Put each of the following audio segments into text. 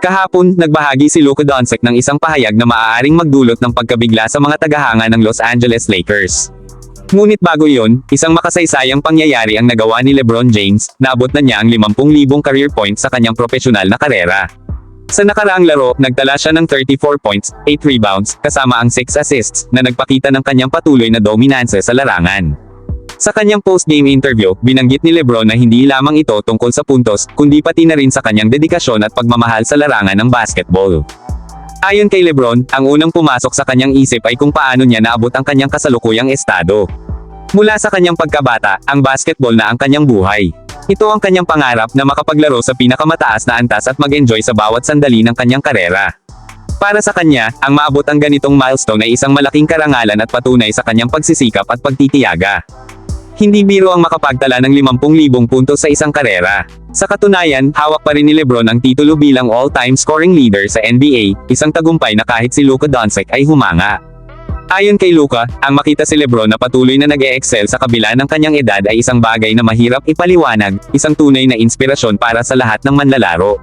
Kahapon, nagbahagi si Luka Doncic ng isang pahayag na maaaring magdulot ng pagkabigla sa mga tagahanga ng Los Angeles Lakers. Ngunit bago iyon, isang makasaysayang pangyayari ang nagawa ni LeBron James, naabot na niya ang 50,000 career points sa kanyang profesional na karera. Sa nakaraang laro, nagtala siya ng 34 points, 8 rebounds, kasama ang 6 assists, na nagpakita ng kanyang patuloy na dominanse sa larangan. Sa kanyang post-game interview, binanggit ni Lebron na hindi lamang ito tungkol sa puntos, kundi pati na rin sa kanyang dedikasyon at pagmamahal sa larangan ng basketball. Ayon kay Lebron, ang unang pumasok sa kanyang isip ay kung paano niya naabot ang kanyang kasalukuyang estado. Mula sa kanyang pagkabata, ang basketball na ang kanyang buhay. Ito ang kanyang pangarap na makapaglaro sa pinakamataas na antas at mag-enjoy sa bawat sandali ng kanyang karera. Para sa kanya, ang maabot ang ganitong milestone ay isang malaking karangalan at patunay sa kanyang pagsisikap at pagtitiyaga. Hindi biro ang makapagtala ng 50,000 puntos sa isang karera. Sa katunayan, hawak pa rin ni Lebron ang titulo bilang all-time scoring leader sa NBA, isang tagumpay na kahit si Luka Doncic ay humanga. Ayon kay Luka, ang makita si Lebron na patuloy na nag-e-excel sa kabila ng kanyang edad ay isang bagay na mahirap ipaliwanag, isang tunay na inspirasyon para sa lahat ng manlalaro.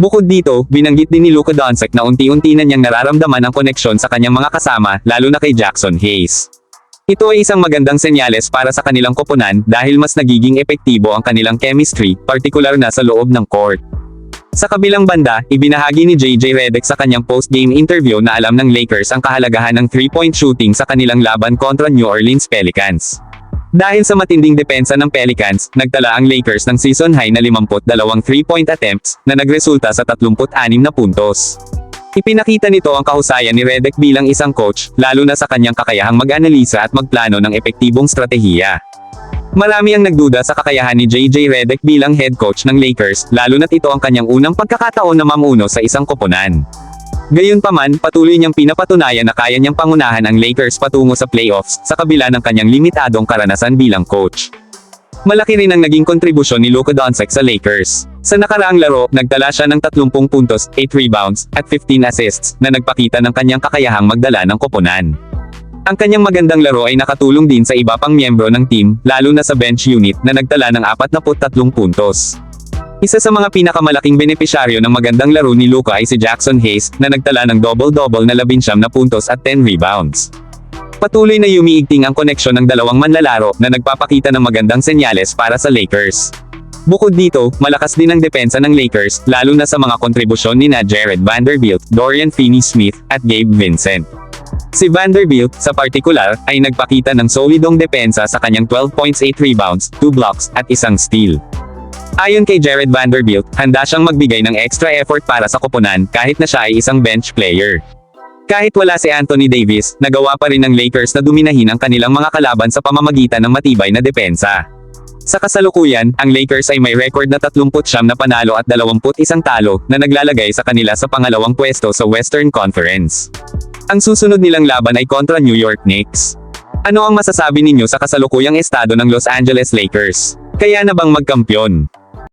Bukod dito, binanggit din ni Luka Doncic na unti-unti na niyang nararamdaman ang koneksyon sa kanyang mga kasama, lalo na kay Jackson Hayes. Ito ay isang magandang senyales para sa kanilang koponan dahil mas nagiging epektibo ang kanilang chemistry, partikular na sa loob ng court. Sa kabilang banda, ibinahagi ni JJ Redick sa kanyang post-game interview na alam ng Lakers ang kahalagahan ng three-point shooting sa kanilang laban kontra New Orleans Pelicans. Dahil sa matinding depensa ng Pelicans, nagtala ang Lakers ng season high na 52 three-point attempts, na nagresulta sa 36 na puntos. Ipinakita nito ang kahusayan ni Redick bilang isang coach, lalo na sa kanyang kakayahang mag-analisa at magplano ng epektibong strategiya. Marami ang nagduda sa kakayahan ni JJ Redick bilang head coach ng Lakers, lalo na't ito ang kanyang unang pagkakataon na mamuno sa isang koponan. Gayunpaman, patuloy niyang pinapatunayan na kaya niyang pangunahan ang Lakers patungo sa playoffs, sa kabila ng kanyang limitadong karanasan bilang coach. Malaki rin ang naging kontribusyon ni Luka Doncic sa Lakers. Sa nakaraang laro, nagtala siya ng 30 puntos, 8 rebounds, at 15 assists, na nagpakita ng kanyang kakayahang magdala ng koponan. Ang kanyang magandang laro ay nakatulong din sa iba pang miyembro ng team, lalo na sa bench unit, na nagtala ng 43 puntos. Isa sa mga pinakamalaking benepisyaryo ng magandang laro ni Luka ay si Jackson Hayes, na nagtala ng double-double na 19 na puntos at 10 rebounds. Patuloy na yumiigting ang koneksyon ng dalawang manlalaro na nagpapakita ng magandang senyales para sa Lakers. Bukod dito, malakas din ang depensa ng Lakers, lalo na sa mga kontribusyon ni na Jared Vanderbilt, Dorian Finney-Smith, at Gabe Vincent. Si Vanderbilt, sa partikular, ay nagpakita ng solidong depensa sa kanyang 12 points 8 rebounds, 2 blocks, at isang steal. Ayon kay Jared Vanderbilt, handa siyang magbigay ng extra effort para sa koponan kahit na siya ay isang bench player. Kahit wala si Anthony Davis, nagawa pa rin ng Lakers na duminahin ang kanilang mga kalaban sa pamamagitan ng matibay na depensa. Sa kasalukuyan, ang Lakers ay may record na 39 na panalo at 21 talo, na naglalagay sa kanila sa pangalawang pwesto sa Western Conference. Ang susunod nilang laban ay kontra New York Knicks. Ano ang masasabi ninyo sa kasalukuyang estado ng Los Angeles Lakers? Kaya na bang magkampyon?